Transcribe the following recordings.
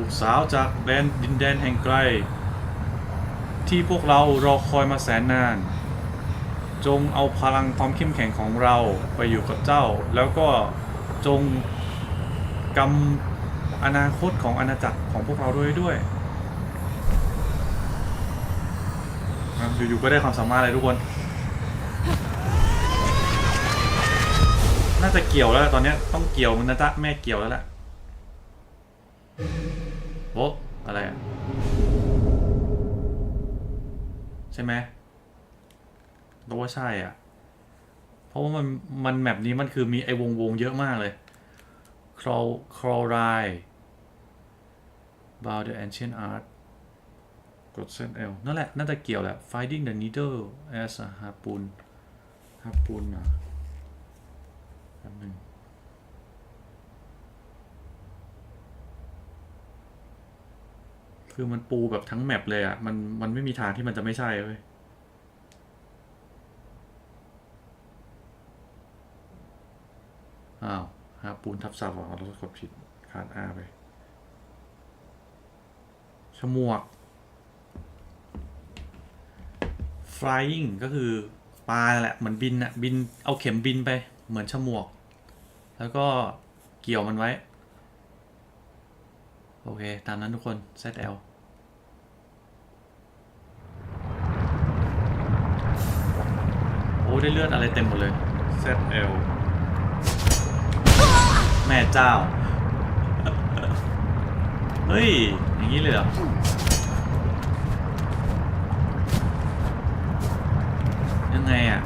ลูกสาวจากแดนดินแดนแห่งไกล ที่พวกเรารอคอยมาแสนนาน จงเอาพลังความเข้มแข็งของเราไปอยู่กับเจ้า แล้วก็จงกำอนาคตของอาณาจักรของพวกเราด้วยด้วยอยู่ๆก็ได้ความสามารถเลยทุกคน น่าจะเกี่ยวแล้วตอนนี้ต้องเกี่ยวมันนะจ๊ะแม่เกี่ยวแล้วแหละ โอ้อะไรอะ ใช่ไหมเราว่าใช่อะ เพราะว่ามันมันแมปนี้มันคือมีไอ้วงวงเยอะมากเลย crawl crawl ride about the ancient art กดเส้น L นั่นแหละ น่าจะเกี่ยวแหละ finding the needle as a harpoon harpoon อะแป๊บนึง คือมันปูแบบทั้งแมปเลยอะ มันมันไม่มีทางที่มันจะไม่ใช่เว้ย อ้าวหาปูนทับศัพท์เหรอเรากดผิดขาดอาไป ฉมวก flying ก็คือปลาแหละ เหมือนบินอะบิน เอาเข็มบินไป เหมือนฉมวก แล้วก็เกี่ยวมันไว้ โอเค ตามนั้นทุกคน ZL โอ้ ได้เลือดอะไรเต็มหมดเลย ZL แม่เจ้า เฮ้ย อย่างนี้เลยเหรอยังไงอะ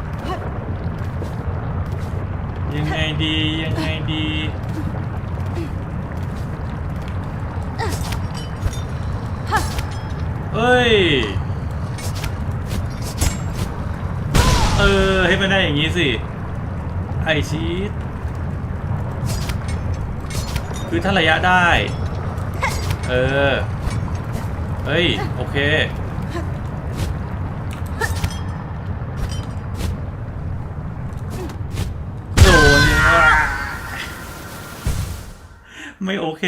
ยังไงดี ยังไงดีเอ้ย อให้มันได้อย่างนี้สิ ไอชีสคือถ้าระยะได้ เออ เฮ้ย โอเค โดนเนี่ยไม่โอเค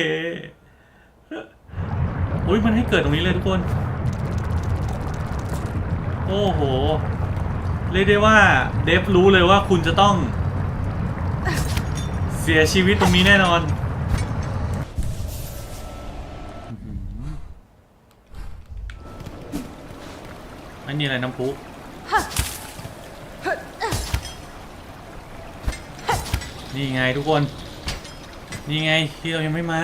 อุ้ยมันให้เกิดตรงนี้เลยทุกคน โอ้โห เรียกได้ว่าเดฟรู้เลยว่าคุณจะต้อง เสียชีวิตตรงนี้แน่นอน อันนี้อะไรน้ำพุนี่ไงทุกคน นี่ไงที่เรายังไม่มา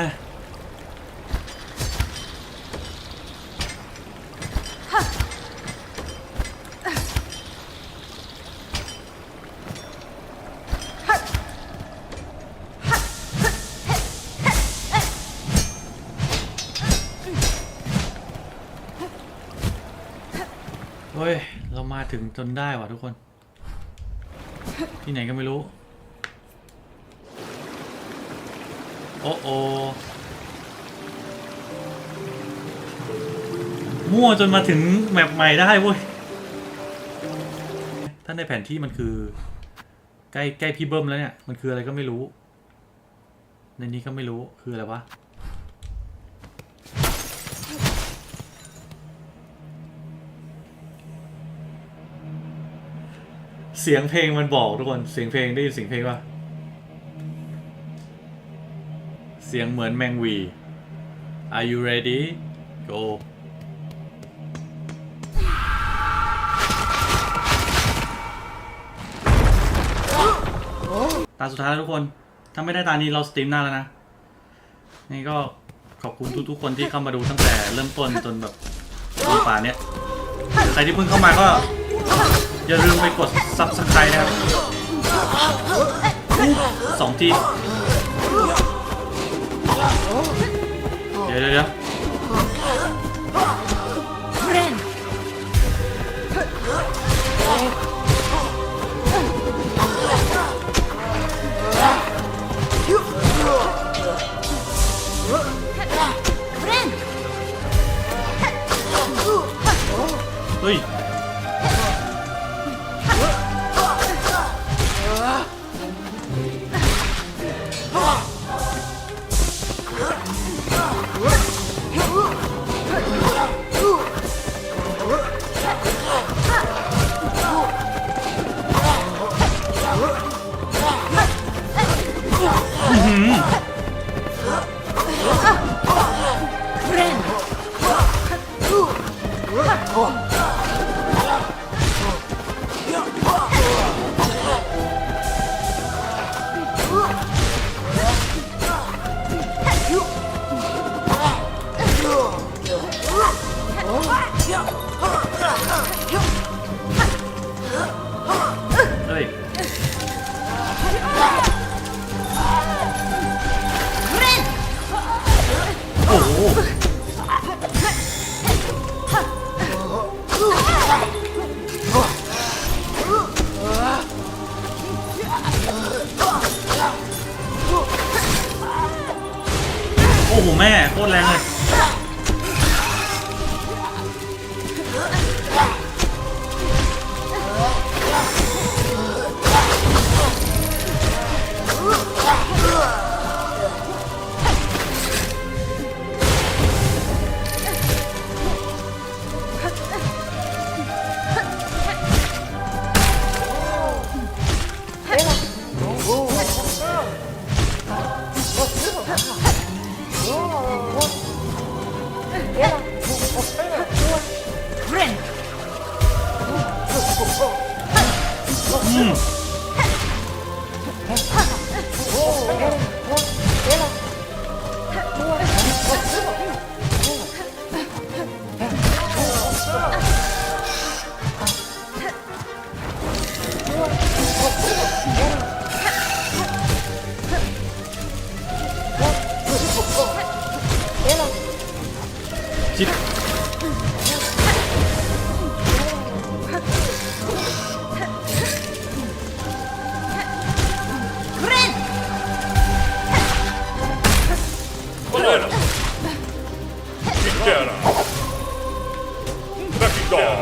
ฮ้ย เรามาถึงจนได้ว่ะทุกคน ที่ไหนก็ไม่รู้ โอ้โอมั่วจนมาถึงแมปใหม่ได้เว้ยท่านในแผนที่มันคือ ใกล้ใกล้พี่เบิ้มแล้วเนี่ย มันคืออะไรก็ไม่รู้ ในนี้ก็ไม่รู้คืออะไรวะ เสียงเพลงมันบอกทุกคน เสียงเพลงได้ยินเสียงเพลงป่ะเสียงเหมือนแมงวี Are you ready go ตาสุดท้ายแล้วทุกคน ถ้าไม่ได้ตานี้เราสตรีมหน้าแล้วนะ นี่ก็ขอบคุณทุกๆคนที่เข้ามาดูตั้งแต่เริ่มต้นจนแบบจนป่าเนี้ยใครที่เพิ่งเข้ามาก็ อย่าลืมไปกด subscribe นะครับสองทีเดี๋ยวเดี๋ยวเดี๋ยว Friend. เฮ้ย Intera. Backdoor.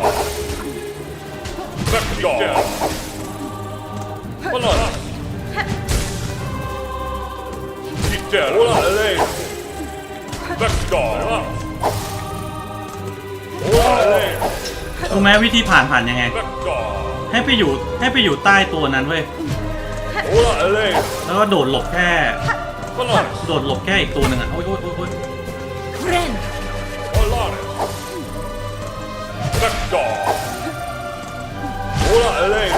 Backdoor. Banana. Intera. Ola lei. Backdoor. Ola lei. รู้ไหมวิธีผ่านผ่านยังไง Backdoor. ให้ไปอยู่ให้ไปอยู่ใต้ตัวนั้นเว้ย Ola lei. แล้วก็โดดหลบแค่ Banana. โดดหลบแค่อีกตัวหนึ่งอะ โอ๊ยโอ๊ยโอ๊ยโอ๊ย Polaris. 됐다. 오라 엘레인.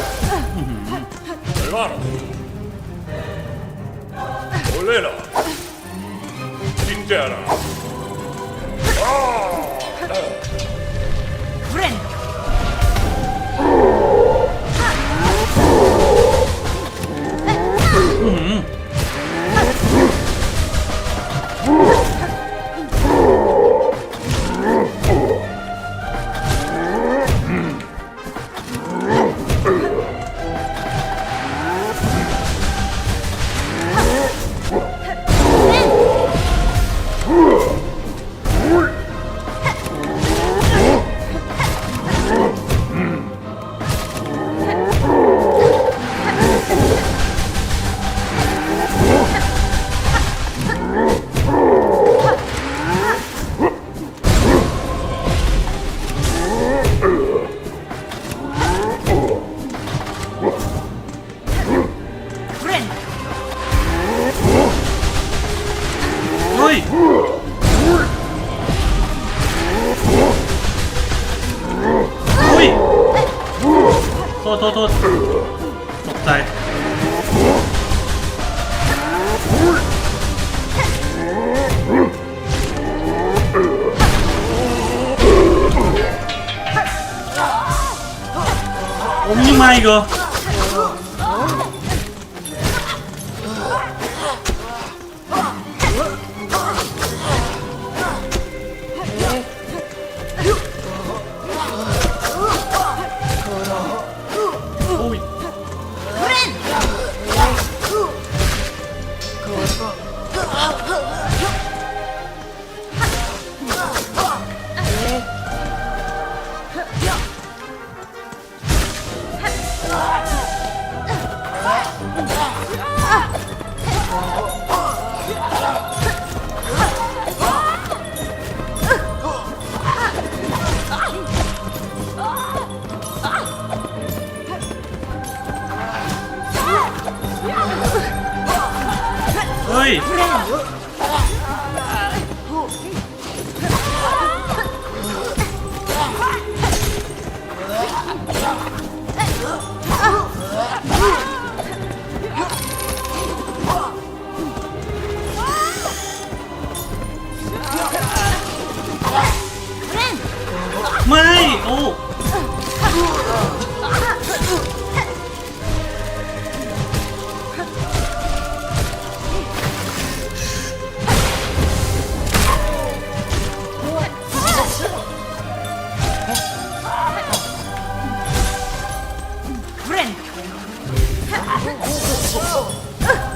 얼마나? 올레라. 진짜라. 아! 아. เฮ้ยอุ้ยโทษโทษโทษตกใจโอ้มียังมาอีกเหรอ Look! ฮ้ยไม่ โอ้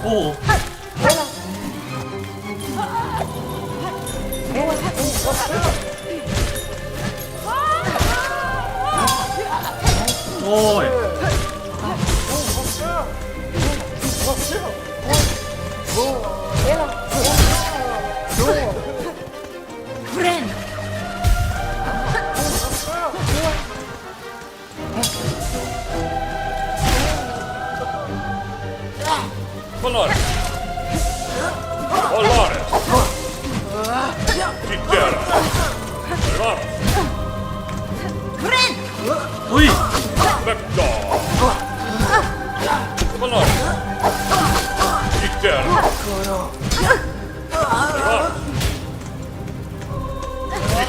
โอ้โ colore. Colore. Chitera. Colore. Ren. Ui. Vector. Colore. Chitera. Colore.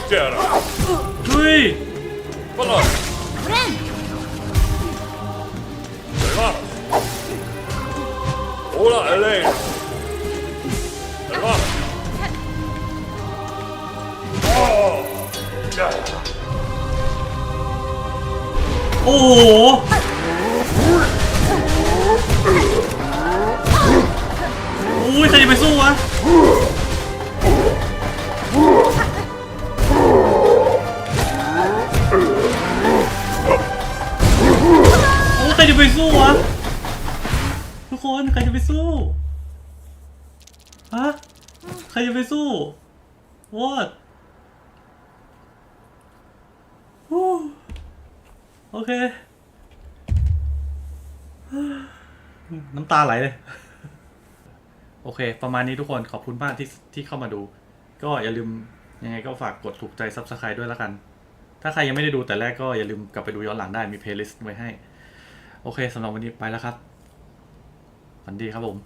Chitera. Ui. Colore. โอ้โหอุ้ยใครจะไปสู้วะโอ้ใครจะไปสู้วะทุกคนใครจะไปสู้ฮะใครจะไปสู้ what ฮู้โอเค น้ำตาไหลเลย โอเค ประมาณนี้ทุกคนขอบคุณมากที่ที่เข้ามาดู ก็อย่าลืมยังไงก็ฝากกดถูกใจ Subscribe ด้วยแล้วกัน ถ้าใครยังไม่ได้ดูแต่แรกก็อย่าลืมกลับไปดูย้อนหลังได้มีเพลย์ลิสต์ไว้ให้ โอเคสำหรับวันนี้ไปแล้วครับฝันดีครับผม